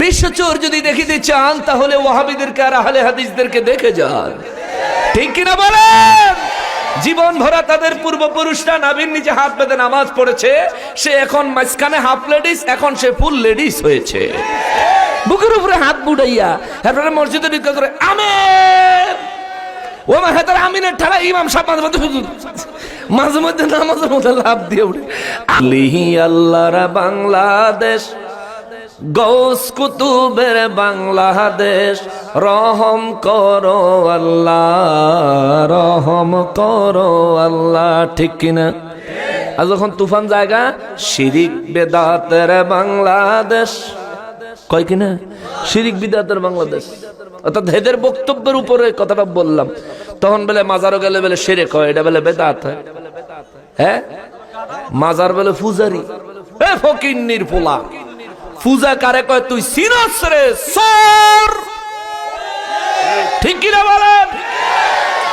বিশ্ব চোর যদি দেখিতে চান, তাহলে ওয়াহাবিদেরকে আর আহলে হাদিসদেরকে দেখে যান। ঠিক কিনা বলেন? জীবন ভরা তাদের পূর্বপুরুষরা নাবির নিচে হাত বেঁধে নামাজ পড়েছে, সে এখন মাঝখানে হাফ লেডিস, এখন সে ফুল লেডিস হয়েছে। বুকের উপরে হাত বুড়াইয়া এরপরে মসজিদে ঢুকে করে আমের ও মা হেতার আমিনের ঠাড়া ইমাম সাহেব মাঝে মধ্যে মাঝে মধ্যে নামাজের মধ্যে লাভ দিয়ে উঠে আল্লাহরা বাংলাদেশ গৌস কুতুবের বাংলাদেশ, রহম করো আল্লাহ, রহম করো আল্লাহ, ঠিক কিনা? আর যখন তুফান জায়গা, শিরিক বেদাতের বাংলাদেশ। কয় কিনা? শিরিক বিদাতের বাংলাদেশ। অর্থাৎ হেদের বক্তব্যের উপরে কথাটা বললাম। তখন বলে, মাজারও গেলে বলে সেরে কয় এটা বলে বেদাত হয়। মাজার বলে ফুজারি এ ফকিন্নির পোলা। ফুজা কারে কয়, তুই সিনস রে, সর! ঠিক কিনা বলেন?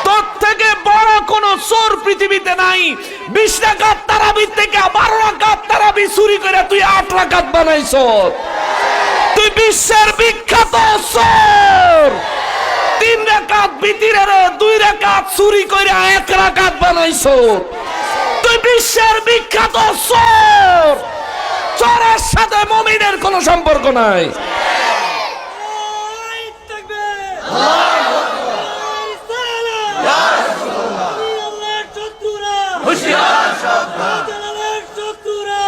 তোর থেকে বড় কোন চোর পৃথিবীতে নাই। বিশ রাকাত তারাবি থেকে বারো রাকাত তারাবি চুরি করে তুই আট রাকাত বানাইছ। তুই বিশ্বের বিখ্যাত চোর। তিন রাকাত বিতিরের দুই রাকাত চুরি করে এক রাকাত বানাইছ। তুই বিশ্বের বিখ্যাত চোর। চোরের সাথে মমিনের কোনো সম্পর্ক নাই।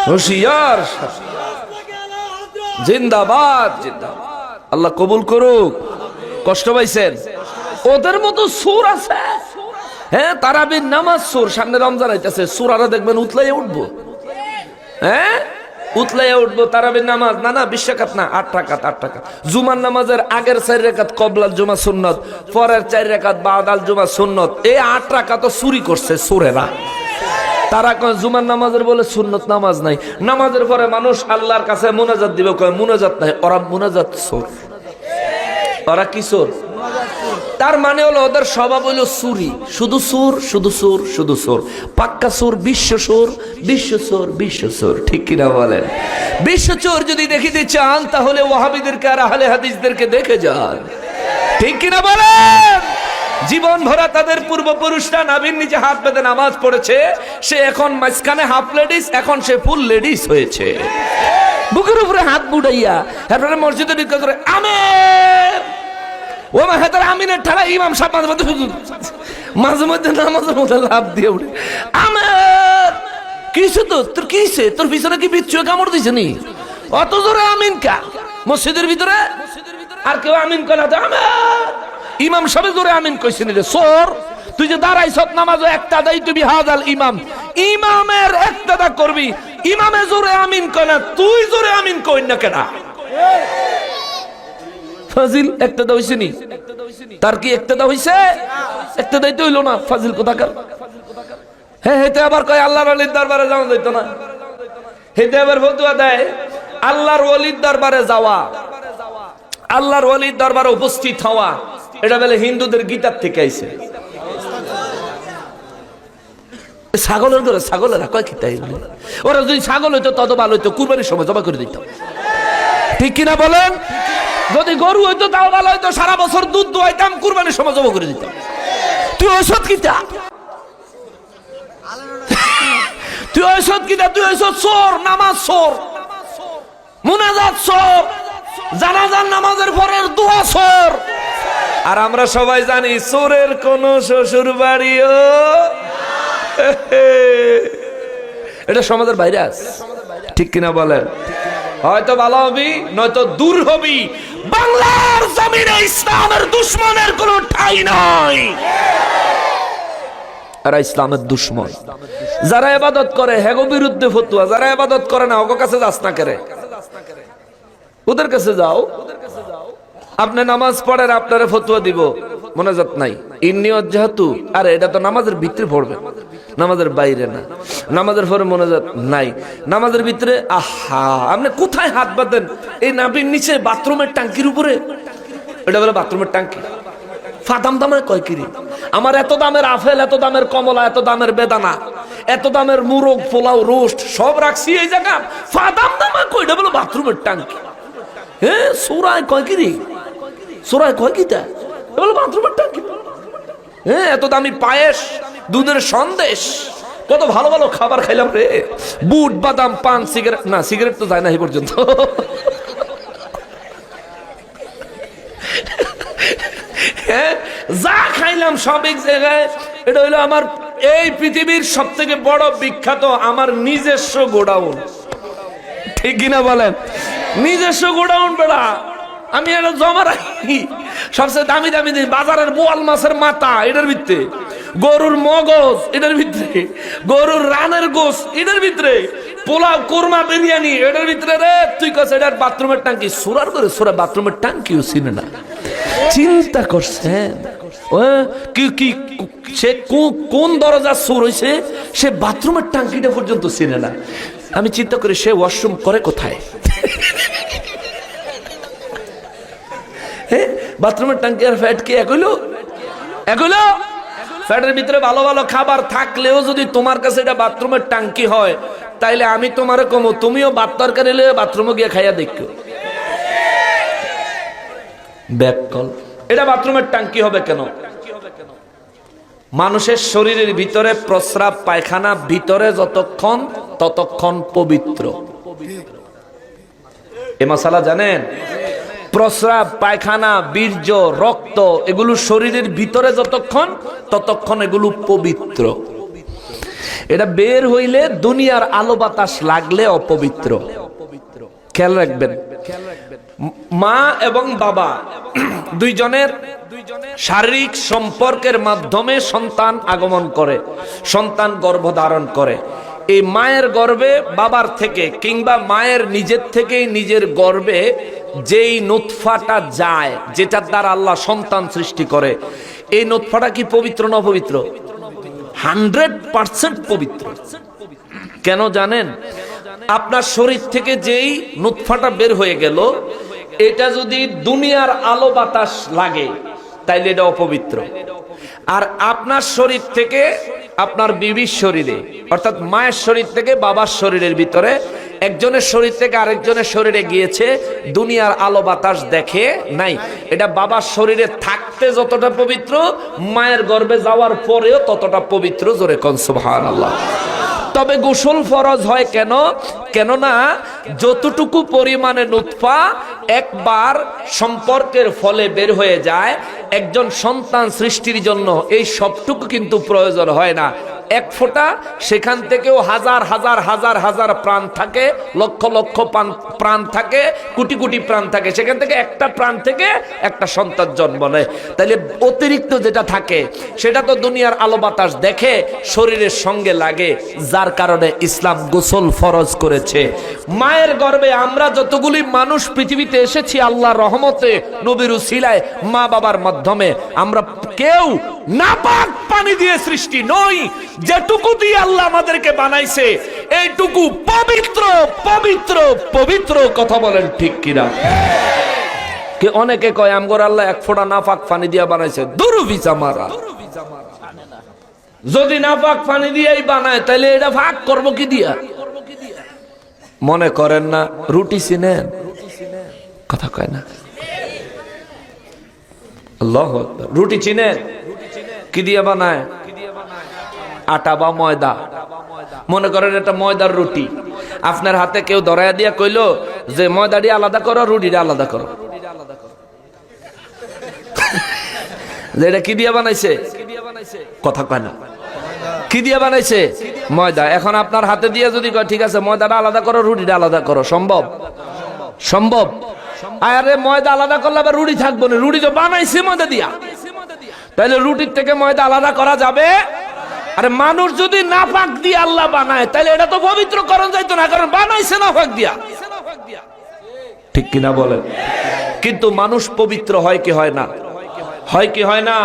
হুশিয়ার জিন্দাবাদ জিন্দাবাদ। আল্লাহ কবুল করুক। কষ্ট পাইছেন? ওদের মতো সুর আছে। হ্যাঁ তারাবির নামাজ সুর। সামনে রমজান আইতেছে সুরারা দেখবেন, উতলাইয়া উঠবো। হ্যাঁ? উতলাইয়া উঠবো, তারাবির নামাজ। না না বিশ্বকাত না, আট টাকাত আট টাকা জুমার নামাজের আগের চার রেখাত কবলাল জুমা সুন্নত, পরের চার রেখাত বাদাল জুমা সুন্নত। এই আট টাকা তো চুরি করছে সুরেরা। তারা কয়, জুমার নামাজের বলে সুন্নত নামাজ নাই। নামাজের পরে মানুষ আল্লাহর কাছে মোনাজাত দিবে, কয়, মোনাজাত নাই, ওরা মোনাজাত সোর ওরা কি সোর তার মানে হলো ওদের স্বভাব হলো সুরি। শুধু সুর শুধু সুর শুধু সুর। পাক্কা সুর, বিশ্ব সুর বিশ্ব সুর বিশ্ব সুর। ঠিক কিনা বলেন? বিশ্ব চোর যদি দেখিতে চান, তাহলে ওয়াহাবিদেরকে আর আহলে হাদিসদেরকে দেখে যান। ঠিক কিনা বলেন? জীবন ভরা তাদের পূর্বপুরুষরা নাবির নিচে হাত বেঁধে নামাজ পড়েছে। সে এখন মাঝখানে হাফ লেডিস, এখন সে ফুল লেডিস হয়েছে। বুকের উপরে হাত বুড়াইয়া, তারপরে মসজিদে ঢুকে করে আমের ও মা হেতার আমিনের ঠাড়া ইমাম সাহেব মাঝে মধ্যে মাঝে মধ্যে নামাজের মধ্যে লাভ দিয়ে উঠে আমের কিসে তো তোর? কিসে তোর পিছনে কি বিচ্ছু কামড় দিছে নি? অত জোরে আমিন কা, মসজিদের ভিতরে? আর কেউ আমিন করে না আমের ইমাম সাহেব জোরে আমিন কইছেন রে, সোর, তুই যে দাঁড়াইছ নামাজও একটা দাই তুমি হাজাল ইমাম। ইমামের একটা করবি। ইমামে জোরে আমিন কয় না, তুই জোরে আমিন কই না কেনা? ফাজিল, একটা দা হইছে নি। তার কি একটা দা হইছে? একটা তো হইল না, ফাজিল কোথাকার? হ্যাঁ হেতে আবার কয়, আল্লাহর অলির দরবারে যাওয়া যাইতো না। হেতে আবার ফতুয়া দেয়, আল্লাহর অলির দরবারে যাওয়া। আল্লাহর অলির দরবারে উপস্থিত হওয়া। এটা বলে হিন্দুদের গীতার থেকে আইছে। ছাগলের ধরে ছাগলেরা কয় বলে? ওরা যদি ছাগল হইতো, তত ভালো হইতো, কুরবানির সময় জমা করে দিত। ঠিক কিনা বলেন? যদি গরু হইতো তাও ভালো হইতো সারা বছর দুধ দোয়াইতাম কুরবানির সময় জমা করে দিতাম। তুই ঔষধ কিতা? তুই ঔষধ কিতা? তুই ঔষধ সোর নামাজ সোর মুনাজাত সোর জানাজান নামাজের পরের দোয়া সোর আর আমরা সবাই জানি সোরের কোন শ্বশুর বাড়িও এটা সমাজের বাইরে আছে। ঠিক কিনা বলেন? হয়তো ভালো হবি, নয়তো দূর হবি। বাংলার জমিনে ইসলামের দুশ্মনের কোনো ঠাই নাই। এরা ইসলামের দুশ্মন। যারা এবাদত করে, হেগো বিরুদ্ধে ফতুয়া। যারা এবাদত করে না, ওগো কাছে যাস না করে। ওদের কাছে যাও। আপনি নামাজ পড়েন, আপনারে ফতুয়া দিব। মোনাজাত নাই। ইন্নি অজ্জাহাতু আরে এটা তো নামাজের ভিতরে পড়বে। নামাজের বাইরে না। নামাজের পরে মোনাজাত নাই। নামাজের ভিতরে, আহা, আপনি কোথায় হাত বাঁধেন? এই নাবির নিচে বাথরুমের টাঙ্কির উপরে? এটা বলে বাথরুমের টাঙ্কি ফাদাম দামে কয় কিরি? আমার এত দামের আপেল, এত দামের কমলা, এত দামের বেদানা, এত দামের মুরগ, পোলাও, রোস্ট, সব রাখছি এই জায়গা। ফাদাম দামে কইটা বলো বাথরুমের টাঙ্কি হ্যাঁ সুরায় কয় কি রে সুরায় কয় কি তা বলো বাথরুমের টাঙ্কি হ্যাঁ এত দামি পায়েস দুধের সন্দেশ। কত ভালো ভালো খাবার খাইলাম রে। বুট বাদাম পান সিগারেট। না সিগারেট তো যায় না এই পর্যন্ত। হ্যাঁ, যা খাইলাম সব এক জায়গায়। এটা হইল আমার এই পৃথিবীর সব থেকে বড় বিখ্যাত আমার নিজস্ব গোডাউন। ঠিক কিনা বলেন? নিজস্ব গোডাউন বেড়া। আমি এটা জমা রাখি। সবচেয়ে দামি দামি বাজারের বোয়াল মাছের মাথা এটার ভিতরে গরুর মগজ এটার ভিতরে। গরুর রানের গোস এটার ভিতরে। পোলাও, কোরমা, বিরিয়ানি এটার ভিতরে রে। তুই কস এটার বাথরুমের টাঙ্কি সুরার করে সুরা, বাথরুমের টাঙ্কিও চিনে না। চিন্তা করছেন? কি কি, সে কোন দরজা সুর হয়েছে সে বাথরুমের টাঙ্কিটা পর্যন্ত চিনে না। আমি চিন্তা করি, সে ওয়াশরুম করে কোথায়? বাথরুমের টাঙ্কি আর ফ্যাট কি এগুলো এগুলো ফ্যাটের ভিতরে ভালো ভালো খাবার থাকলেও যদি তোমার কাছে এটা বাথরুমের টাঙ্কি হয়, তাইলে আমি তোমারে কমো, তুমিও বাত তরকারি লয়ে বাথরুমে গিয়ে খাইয়া দেখো এটা বাথরুমের হবে কেন? মানুষের শরীরের ভিতরে প্রস্রাব পায়খানা ভিতরে যতক্ষণ, ততক্ষণ পবিত্র। এ মশালা জানেন? প্রস্রাব, পায়খানা, বীর্য, রক্ত, এগুলো শরীরের ভিতরে যতক্ষণ, ততক্ষণ এগুলো পবিত্র। এটা বের হইলে দুনিয়ার আলো বাতাস লাগলে অপবিত্র। খেয়াল রাখবেন। মা এবং বাবা, দুইজনের শারীরিক সম্পর্কের মাধ্যমে সন্তান আগমন করে, সন্তান গর্ভধারণ করে। এই মায়ের গর্ভে বাবার থেকে কিংবা মায়ের নিজের থেকেই নিজের গর্ভে যেই নুৎফাটা যায়, যেটার দ্বারা আল্লাহ সন্তান সৃষ্টি করে, এই নুৎফাটা কি পবিত্র না পবিত্র হান্ড্রেড পার্সেন্ট পবিত্র। কেন জানেন? আপনার শরীর থেকে যেই নুৎফাটা বের হয়ে গেল, এটা যদি দুনিয়ার আলো বাতাস লাগে তাইলে এটা অপবিত্র আর আপনার শরীর থেকে আপনার বিবির শরীরে, অর্থাৎ মায়ের শরীর থেকে বাবার শরীরের ভিতরে, একজনের শরীর থেকে আরেকজনের শরীরে গিয়েছে, দুনিয়ার আলো বাতাস দেখে নাই। এটা বাবার শরীরে থাকতে যতটা পবিত্র, মায়ের গর্ভে যাওয়ার পরেও ততটা পবিত্র, জোরে কনসুবহান আল্লাহ তবে গোসল ফরজ হয় কেন? কেননা যতটুকু পরিমাণে নুৎফা একবার সম্পর্কের ফলে বের হয়ে যায়, একজন সন্তান সৃষ্টির জন্য এই সবটুকু কিন্তু প্রয়োজন হয় না। এক ফোঁটা, সেখান থেকেও হাজার হাজার হাজার হাজার প্রাণ থাকে, লক্ষ লক্ষ প্রাণ- থাকে, কোটি কোটি প্রাণ থাকে। সেখান থেকে একটা প্রাণ থেকে একটা সন্তান জন্ম নেয়। তাহলে অতিরিক্ত যেটা থাকে, সেটা তো দুনিয়ার আলো বাতাস দেখে, শরীরের সঙ্গে লাগে, যার কারণে ইসলাম গোসল ফরজ করেছে মায়ের গর্ভে আমরা যতগুলি মানুষ পৃথিবীতে এসেছি আল্লাহ রহমতে, নবীর উসিলায়, মা বাবার মাধ্যমে, আমরা কেউ নাপাক পানি দিয়ে সৃষ্টি নই। যেটুকু দিয়ে আল্লাহ আমাদেরকে বানাইছে, এইটুকু পবিত্র পবিত্র পবিত্র কথা বলেন ঠিক কিনা? কে অনেকে কয়, আমগর আল্লাহ এক ফোঁটা নাফাক পানি দিয়া বানাইছে। দুরুভিজা মারা। যদি নাফাক পানি দিয়েই বানায় তাহলে এটা ভাগ করব কি দিয়া? মনে করেন না, রুটি চিনেন। কথা কয় না। আল্লাহ। রুটি চিনেন? কি দিয়ে বানায়? আটা বা ময়দা। মনে করেন এটা ময়দার রুটি। আপনার হাতে কেউ ধরাইয়া দিয়া কইলো যে ময়দাটি আলাদা করো রুটিটা আলাদা করো। যে এটা কি দিয়ে বানাইছে? কথা কয় না। কি দিয়ে বানাইছে? ময়দা। এখন আপনার হাতে দিয়ে যদি ঠিক আছে, ময়দাটা আলাদা করো, রুটিটা আলাদা করো। সম্ভব? সম্ভব? আরে, ময়দা আলাদা করলে আবার রুটি থাকব না। রুটি তো বানাইছে ময়দা দিয়া। তাহলে রুটির থেকে ময়দা আলাদা করা যাবে? আরে, মানুষ যদি না পাক দিয়ে আল্লাহ বানায় তাহলে এটা তো পবিত্রকরণ যাইতো না, কারণ বানাইছে না পাক দিয়া। ঠিক কিনা বলেন? কিন্তু মানুষ পবিত্র হয় কি হয় না? হয় কি হয় না?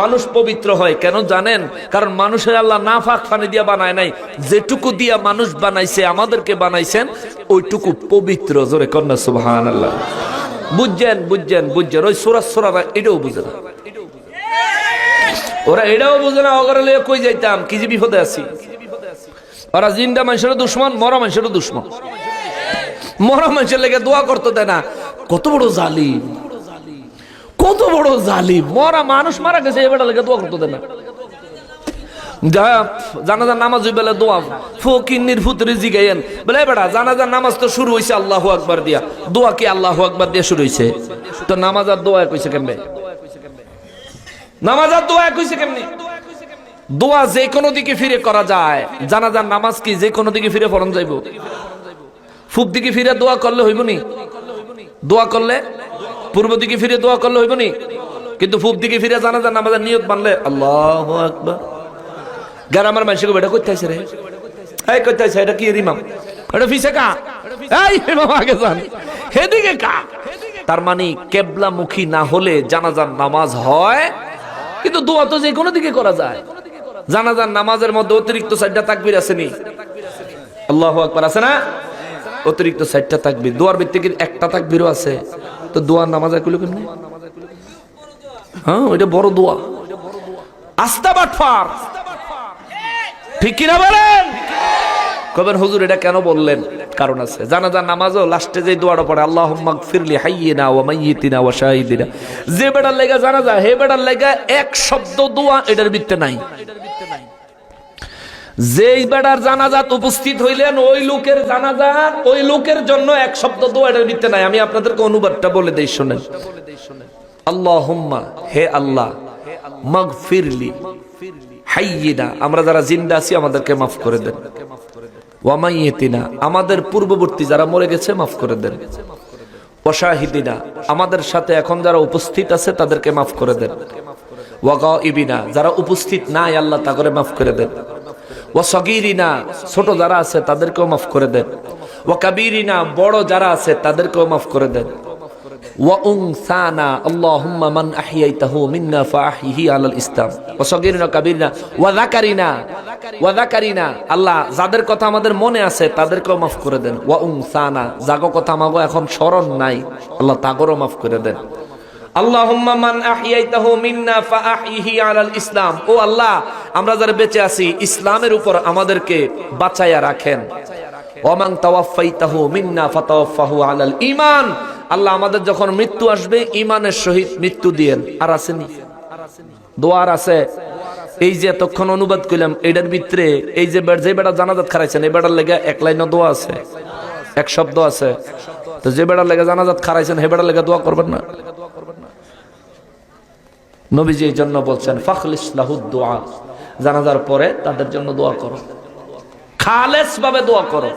মানুষ পবিত্র হয়, কেন জানেন? কারণ মানুষের আল্লাহ না ফাঁক ফানি দিয়া বানায় নাই। যেটুকু দিয়া মানুষ বানাইছে, আমাদেরকে বানাইছেন, ওইটুকু পবিত্র। জোরে কন্যা সুবহান আল্লাহ বুঝছেন বুঝছেন বুঝছেন। ওই সোরা সোরারা এটাও বুঝে না। ওরা এটাও বুঝে না, ওগরে কই যাইতাম? কি যে বিপদে আছি? ওরা জিন্দা মানুষেরও দুশ্মন, মরা মানুষেরও দুশ্মন। মরা মানুষের লেগে দোয়া করতে দেয় না। কত বড় জালিম। কত বড় জালিম। মরা মানুষ মারা গেছে এবার লেগে দোয়া করতে না জানাজার নামাজ হই বেলা দোয়া। ফকিন্নির ফুতরে জিগাইয়েন বলে বেড়া জানাজার নামাজ তো শুরু হইছে, আল্লাহু আকবার দিয়া। দোয়া কি আল্লাহু আকবার দিয়া শুরু হইছে? তো নামাজ আর দোয়া কইছে কেমনে? নামাজ আর দোয়া কইছে কেমনে? দোয়া যে কোনো দিকে ফিরে করা যায়। জানাজার নামাজ কি যে কোনো দিকে ফিরে ফরন যাইব? ফুক দিকে ফিরে দোয়া করলে হইব নি? দোয়া করলে পূর্ব দিকে ফিরে দোয়া করলে হইব নি? কিন্তু ফুক দিকে ফিরে জানাজার নামাজের নিয়ত মানলে আল্লাহ আকবার। গ্রামের মানুষকে বেটা করতে আছে রে? এই করতে আছে এটা কি ইমাম? এটা ফিসে কা? এই ইমাম আগে যান। হেদিকে কা? তার মানে কেবলা মুখী না হলে জানাজার নামাজ হয়? কিন্তু দোয়া তো যে কোনো দিকে করা যায়। জানাজার নামাজের মধ্যে অতিরিক্ত সাইডটা তাকবির আছে নি? আল্লাহু আকবার আছে না? অতিরিক্ত সাইডটা তাকবির। দোয়ার ভিত্তিকে একটা তাকবিরও আছে। তো দোয়ার নামাজ কইলো কেমনে? হ্যাঁ ওইটা বড় দোয়া। আস্তা বাটফার ঠিক কিনা বলেন? কবেন হুজুর, এটা কেন বললেন? কারণ আছে। জানাজার নামাজও লাস্টে যে দোয়াটা পড়ে আল্লাহ ফিরলি হাইয়িনা ওয়া মাইয়িতিনা ওয়া শাহিদিনা। যে বেটার লেগা জানাজা হে বেটার লেগা এক শব্দ দোয়া এটার ভিত্তে নাই। যেই বেটার জানাজাত উপস্থিত হইলেন, ওই লোকের জানাজাত ওই লোকের জন্য এক শব্দ দোয়া এটার ভিত্তে নাই। আমি আপনাদেরকে অনুবাদটা বলে দেই, শুনেন। আল্লাহ হে আল্লাহ হাইয়িনা। আমরা যারা জিন্দা আছি, আমাদেরকে মাফ করে দেন। ওয়ামাইয়েতিনা আমাদের পূর্ববর্তী যারা মরে গেছে, মাফ করে দেন। ওয়াশাহিদিনা আমাদের সাথে এখন যারা উপস্থিত আছে, তাদেরকে মাফ করে দেন। ওয়াগা ইবিনা যারা উপস্থিত নাই, আল্লাহ তা করে মাফ করে দেন। ওয়া সগিরিনা ছোট যারা আছে তাদেরকেও মাফ করে দেন ওয়া কাবিরিনা বড় যারা আছে তাদেরকেও মাফ করে দেন وأنثانا اللهم من أحييته منا فأحيه على الإسلام وصغيرنا كبيرنا وذكرنا وذكرنا আল্লাহ যাদের কথা আমাদের মনে আছে তাদেরকেও মাফ করে দেন ওয়া উনসানা যাগো কথা আমাগো এখন স্মরণ নাই আল্লাহ তাগরও মাফ করে দেন আল্লাহুম্মা মান আহইয়াইতাহু মিন্না ফাআহইহি আলাল ইসলাম। ও আল্লাহ, আমরা যারা বেঁচে আছি, ইসলামের উপর আমাদেরকে বাঁচাইয়া রাখেন। ওমান তাওয়াফাইতাহু মিন্না ফাতাওয়াফাহু আলাল ঈমান। আল্লাহ আমাদের যখন মৃত্যু আসবে ইমানের সহিত মৃত্যু দিয়েন। আর আসেনি দোয়ার আছে। এই যে এতক্ষণ অনুবাদ করলাম, এটার ভিতরে এই যে যে বেটা জানাজাত খারাইছেন, এই বেটার লেগে এক লাইন দোয়া আছে। এক শব্দ আছে। তো যে বেটার লেগে জানাজাত খারাইছেন, হে বেটার লেগে দোয়া করবেন না? নবীজি এই জন্য বলছেন, ফখলিস দোয়া। জানাজার পরে তাদের জন্য দোয়া করো। খালেস ভাবে দোয়া করো।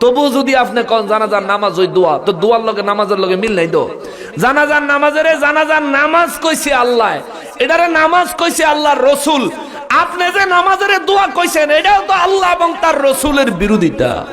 তবু যদি আপনি কোন, জানাজার নামাজ ওই দোয়া। তো দোয়ার লগে নামাজের লগে মিল নাই তো। জানাজার নামাজের জানাজার নামাজ কইছে আল্লাহ। এটারে নামাজ কইছে আল্লাহর রসুল। আপনি যে নামাজের দোয়া কইছেন, এটাও তো আল্লাহ এবং তার রসুলের বিরোধিতা।